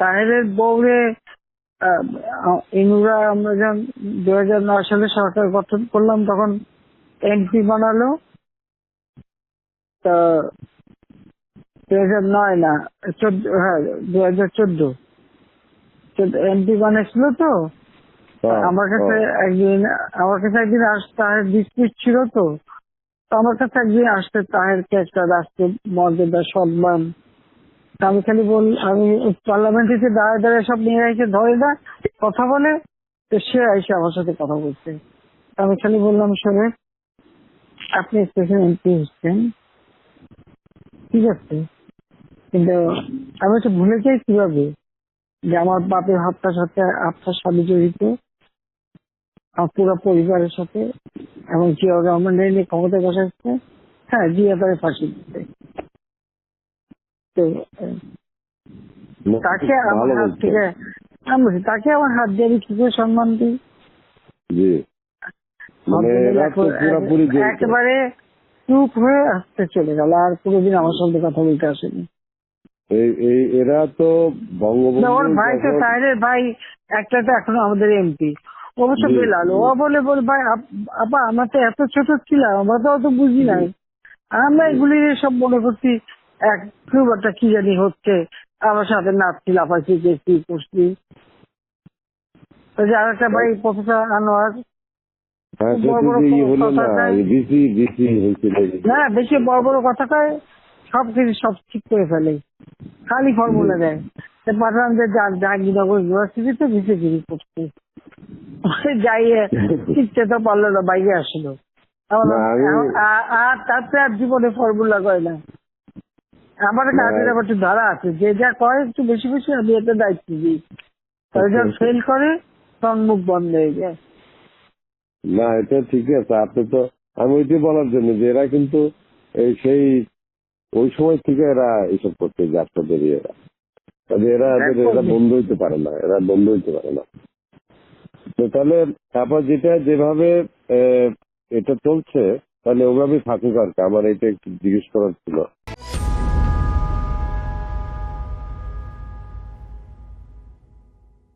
তাহেরের বউরে ইনুরা আমরা যখন দু হাজার নয় সালে সরকার গঠন করলাম তখন এমপি বানালো। তা দু হাজার নয় না চোদ্দ হ্যাঁ দু হাজার চোদ্দ এমপি বানাইছিল তো। আমার কাছে। একদিন আমার কাছে একদিন আস তাহের ডিসপিউট ছিল তো। আমার কাছে একদিন আসতে তাহেরকে একটা রাষ্ট্রের মর্যাদা সম্মান আমি খালি বল আমি পার্লামেন্টে যে দাঁড়ায় দাঁড়ায় সব নিয়ে এসে ধরে না কথা বলে তো সে এসে আমার সাথে কথা বলছে। আমি খালি বললাম শোনে আপনি স্টেশন এমপি হচ্ছেন। ঠিক আছে। কিন্তু আমি তো ভুলে যাই কীভাবে যে আমার বাপের হত্যার সাথে আপনার সাথে জড়িত। আমার পুরো পরিবারের সাথে এবং জিয়া রহমান নিয়ে ক্ষমতায় বসাচ্ছে হ্যাঁ জিয়া তারে ফাঁসি আহ, তাকে আমার হাত থেকে আমি তাকে আমার হাত দিয়ে আমি কি করে সম্মান দিই একেবারে চুপ হয়ে আসতে চলে গেল আর কোনোদিন আমার সঙ্গে কথা বলতে আসেনি এই এরা তো ওর বঙ্গবন্ধু ভাই তো তাইরের ভাই একটা তো এখনও আমাদের এমপি অবশ্য বেলাল ও বলে বল ভাই আপ- আপা আমরা তো এত ছোট ছিলাম আমরা তো অত বুঝি নাই আমরা এগুলি সব মনে করছি এক খুব একটা কি জানি হচ্ছে। আমার সাথে নাচছি লাফাচ্ছি গেছি করছি। আর একটা ভাই প্রফেসর আনোয়ার। হ্যাঁ বড় সেটি বড় যে ই হলো কথা না না বেশি বড় বড় কথা কয় সব কিছু সব ঠিক করে ফেলে। খালি ফর্মুলা দেয়। পাঠান যে জাহাঙ্গীরনগর ইউনিভার্সিটিতে ভিসিগিরি করছে। যাইয়ে শিখতে তো পারল না বাইরে আসলো। আর তাতে আর জীবনে ফর্মুলা কয় না। আমার কাজের। আবার একটু ধারা আছে। যে যা কয় একটু বেশি বেশি আমি এটা দায়িত্ব দিই। তবে যখন। ফেল করে তখন মুখ বন্ধ হয়ে যায়। না এটা ঠিক আছে। আপনি তো আমি ওইটি বলার জন্য যে এরা কিন্তু এই সেই ওই সময় থেকে এরা এইসব করতে যে আপনাদের এরা তবে এরা এরা বন্ধ হইতে পারে না। এরা বন্ধ হইতে পারে না। তো তাহলে তারপর যেটা যেভাবে এটা চলছে তাহলে ওভাবেই থাকুক আর কি। আমার এটা একটু জিজ্ঞেস করার ছিল।